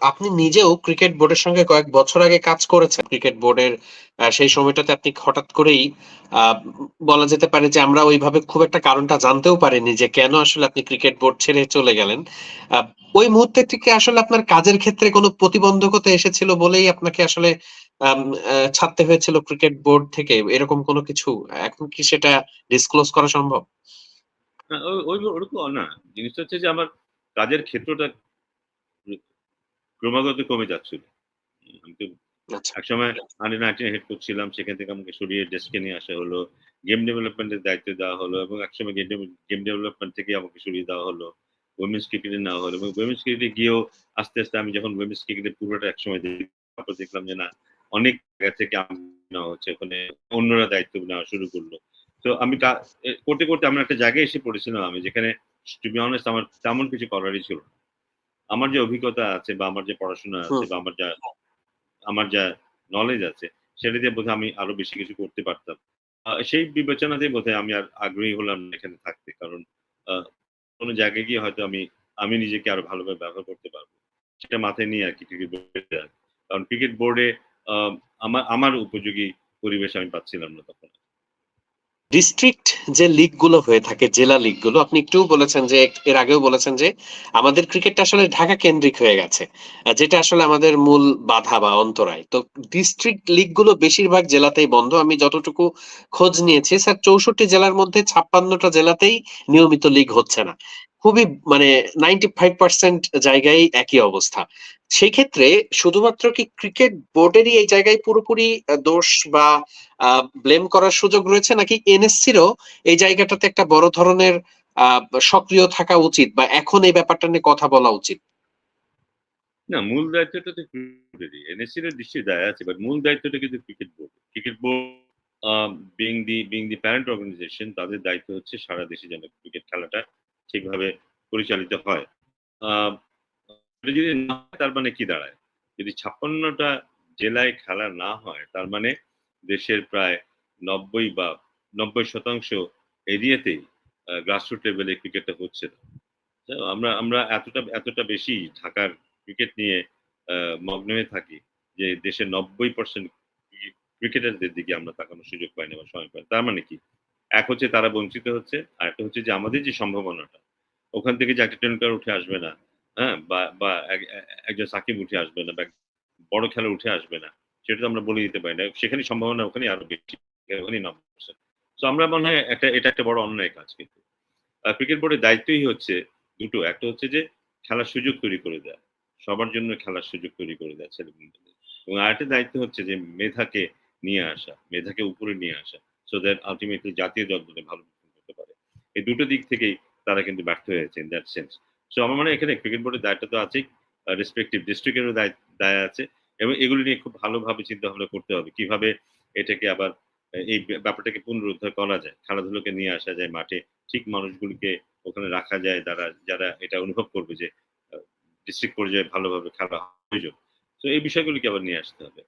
আপনি নিজেও ক্রিকেট বোর্ডের সঙ্গে কয়েক বছর আগে কাজ করেছেন। ক্রিকেট বোর্ডের সেই সময়টাতে আপনি হঠাৎ করেই বলা যেতে পারে যে আমরা ওইভাবে খুব একটা কারণটা জানতেও পারিনি যে কেন আসলে আপনি ক্রিকেট বোর্ড ছেড়ে চলে গেলেন। ওই মুহূর্তে থেকে আসলে আপনার কাজের ক্ষেত্রে কোনো প্রতিবন্ধকতা এসেছিল বলেই আপনাকে আসলে ছাড়তে হয়েছিল ক্রিকেট বোর্ড থেকে? এরকম কোনো কিছু এখন কি সেটা ডিসক্লোজ করা সম্ভব? ওই, ওরকম না। জিনিসটা হচ্ছে যে আমার কাজের ক্ষেত্রটা ক্রমাগত কমে যাচ্ছিল। আমি তো আচ্ছা। একসময় আন্ডার নাইনটিন হেড কোচ ছিলাম সেখান থেকে আমাকে সরিয়ে ডেস্কে নিয়ে আসা হলো গেম ডেভেলপমেন্টের দায়িত্ব দেওয়া হলো এবং একসময় গেম গেম ডেভেলপমেন্ট থেকে আমাকে সরিয়ে দেওয়া হলো উইমেন্স ক্রিকেটে নেওয়া হলো এবং উইমেন্স ক্রিকেটে গিয়েও আস্তে আস্তে আমি যখন উইমেন্স ক্রিকেটে পুরোটা একসময় দেখি তারপর দেখলাম যে না অনেক জায়গা থেকে আমি নেওয়া হচ্ছে ওখানে অন্যরা দায়িত্ব নেওয়া শুরু করল। তো আমি করতে করতে আমার একটা জায়গায় এসে পড়েছিলাম আমি যেখানে টু বি অনেস্ট আমার তেমন কিছু করারই ছিল না। আমার যে অভিজ্ঞতা আছে বা আমার যে পড়াশোনা আছে বা আমার যা আমার যা নলেজ আছে সেটা দিয়ে বোধহয় আমি আরও বেশি কিছু করতে পারতাম। সেই বিবেচনাতেই বোধহয় আমি আর আগ্রহী হলাম এখানে থাকতে। কারণ আহ, কোনো জায়গায় গিয়ে হয়তো আমি আমি নিজেকে আরও ভালোভাবে ব্যবহার করতে পারব। সেটা মাথায় নিয়ে আর কি ক্রিকেট বোর্ডে কারণ ক্রিকেট বোর্ডে আমার আমার উপযোগী পরিবেশ আমি পাচ্ছিলাম না তখন। ডিস্ট্রিক্ট যে লিগগুলো হয়ে থাকে, জেলা লিগগুলো আপনি একটু বলেছেন যে, এর আগেও বলেছেন যে, আমাদের ক্রিকেটটা আসলে ঢাকা কেন্দ্রিক হয়ে গেছে যেটা আসলে আমাদের মূল বাধা বা অন্তরায়। তো ডিস্ট্রিক্ট লিগগুলো বেশিরভাগ জেলাতেই বন্ধ। আমি যতটুকু খোঁজ নিয়েছি, স্যার, চৌষট্টি জেলার মধ্যে ছাপ্পান্নটা জেলাতেই নিয়মিত লিগ হচ্ছে না। খুবই মানে নাইনটি ফাইভ পার্সেন্ট জায়গায় একই অবস্থা। সেই ক্ষেত্রে শুধুমাত্র কি ক্রিকেট বোর্ডেরই এই জায়গায় পুরোপুরি দোষ বা ব্লেম করার সুযোগ রয়েছে? নাকি এনএসসিরও এই জায়গাটাতে একটা বড় ধরনের সক্রিয় থাকা উচিত বা এখন এই ব্যাপারটা নিয়ে কথা বলা উচিত? না, মূল দায়িত্বটা তো ক্রিকেটেরই এনএসসির নিশ্চয়ই দায় আছে বাট মূল দায়িত্বটা কিন্তু cricket board cricket board being the being the parent organisation তাদের দায়িত্ব হচ্ছে সারা দেশে যেন ক্রিকেট খেলাটা ঠিকভাবে পরিচালিত হয়। যদি না হয়, তার মানে কি দাঁড়ায়? যদি ছাপ্পান্নটা জেলায় খেলা না হয় তার মানে দেশের প্রায় নব্বই বা নব্বই শতাংশ এরিয়াতেই গ্রাসরুট লেভেলে ক্রিকেটটা হচ্ছে না। আমরা আমরা এতটা এতটা বেশি ঢাকার ক্রিকেট নিয়ে মগ্ন হয়ে থাকি যে দেশের নব্বই পার্সেন্ট ক্রিকেটারদের দিকে আমরা তাকানোর সুযোগ পাই না বা সময় পাই তার মানে কি? এক হচ্ছে তারা বঞ্চিত হচ্ছে আর একটা হচ্ছে যে আমাদের যে সম্ভাবনাটা ওখান থেকে যে একটা টেন্ডুলকার উঠে আসবে না। হ্যাঁ বা বা এক- এক- একজন সাকিব উঠে আসবে না বা বড় খেলা উঠে আসবে না, সেটা তো আমরা বলে দিতে পারি না। সেখানে সম্ভাবনা ওখানে আরও বেশি ওখানে পার্সেন্ট তো আমরা মনে হয় একটা, এটা একটা বড় অন্যায় কাজ কিন্তু। ক্রিকেট বোর্ডের দায়িত্বই হচ্ছে দুটো, একটা হচ্ছে যে খেলার সুযোগ তৈরি করে দেয়, সবার জন্য খেলার সুযোগ তৈরি করে দেয় ছেলেমেয়েদের এবং আরেকটা দায়িত্ব হচ্ছে যে মেধাকে নিয়ে আসা, মেধাকে উপরে নিয়ে আসা সো দ্যাট আলটিমেটলি জাতীয় দল ভালো করতে পারে। এই দুটো দিক থেকেই তারা কিন্তু ব্যর্থ হয়েছে ইন দ্যাট সেন্স সো আমার মনে হয় এখানে ক্রিকেট বোর্ডের দায়িত্ব তো আছেই রেসপেক্টিভ ডিস্ট্রিক্টেরও দায় আছে এবং এগুলি নিয়ে খুব ভালোভাবে চিন্তা ভাবনা করতে হবে। কীভাবে এটাকে আবার এই ব্যাপারটাকে পুনরুদ্ধার করা যায়, খেলাধুলোকে নিয়ে আসা যায় মাঠে, ঠিক মানুষগুলিকে ওখানে রাখা যায় যারা যারা এটা অনুভব করবে যে ডিস্ট্রিক্ট পর্যায়ে ভালোভাবে খেলা প্রয়োজন তো এই বিষয়গুলিকে আবার নিয়ে আসতে হবে।